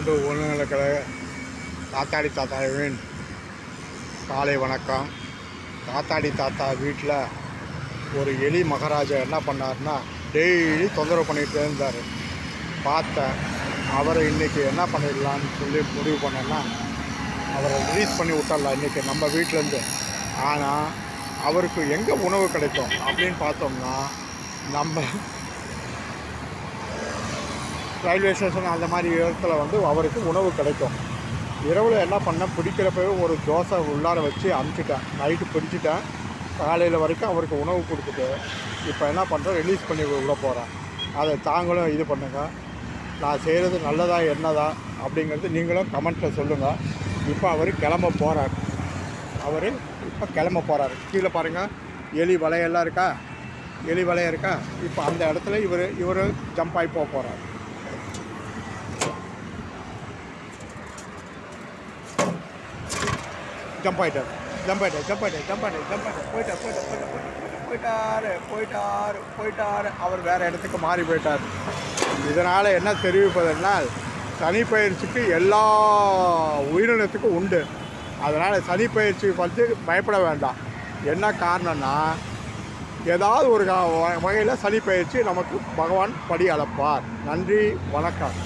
அன்பு உணவுகளை தாத்தாடி தாத்தாவின் காலை வணக்கம். தாத்தாடி தாத்தா வீட்டில் ஒரு எலி மகாராஜா என்ன பண்ணார்னா டெய்லி தொந்தரவு பண்ணிகிட்டே இருந்தார். பார்த்தேன். அவரை இன்றைக்கி என்ன பண்ணிடலான்னு சொல்லி முடிவு பண்ணேன்னா அவரை ரிலீஸ் பண்ணி விட்டுறலாம் இன்றைக்கி நம்ம வீட்டிலேருந்து ஆனால் அவருக்கு எங்கே உணவு கிடைக்கும் அப்படின்னு பார்த்தோம்னா நம்ம ரயில்வே ஸ்டேஷன் அந்த மாதிரி இடத்துல வந்து அவருக்கு உணவு கிடைக்கும். இரவில் என்ன பண்ணேன்? பிடிக்கிறப்பவே ஒரு தோசை உள்ளார வச்சு அமுச்சிட்டேன். நைட்டு பிடிச்சிட்டேன் காலையில் வரைக்கும் அவருக்கு உணவு கொடுத்துட்டு இப்போ என்ன பண்ணுறேன் ரிலீஸ் பண்ணி விட போகிறேன் அதை தாங்களும் இது பண்ணுங்கள் நான் செய்கிறது நல்லதா என்னதா அப்படிங்கிறது நீங்களும் கமெண்ட்டில் சொல்லுங்கள் இப்போ அவர் கிளம்ப போகிறார் அவர் இப்போ கிளம்ப போகிறாரு கீழே பாருங்கள் எலி வலையெல்லாம் இருக்கா? எலி வலையம் இருக்கா? இப்போ அந்த இடத்துல இவர் இவர் ஜம்ப் ஆகி போக போகிறார் ஜம்ப் ஆகிட்டார் ஜம்ப் ஆகிட்டார் ஜம்ப் ஆகிட்டார் ஜம்ப் ஆகிட்டார் ஜம்ப் ஆகிட்டார் போயிட்டார் போயிட்டார் போயிட்டார் போயிட்டார் போயிட்டார் போயிட்டார் அவர் வேறு இடத்துக்கு மாறி போயிட்டார். இதனால் என்ன தெரிவிப்பதென்னால் சனிப்பயிற்சிக்கு எல்லா உயிரினத்துக்கும் உண்டு. அதனால் சனிப்பயிற்சி பற்றி பயப்பட வேண்டாம். என்ன காரணம்னா ஏதாவது ஒரு வகையில் சனி பயிற்சி நமக்கு பகவான் படி அளப்பார். நன்றி. வணக்கம்.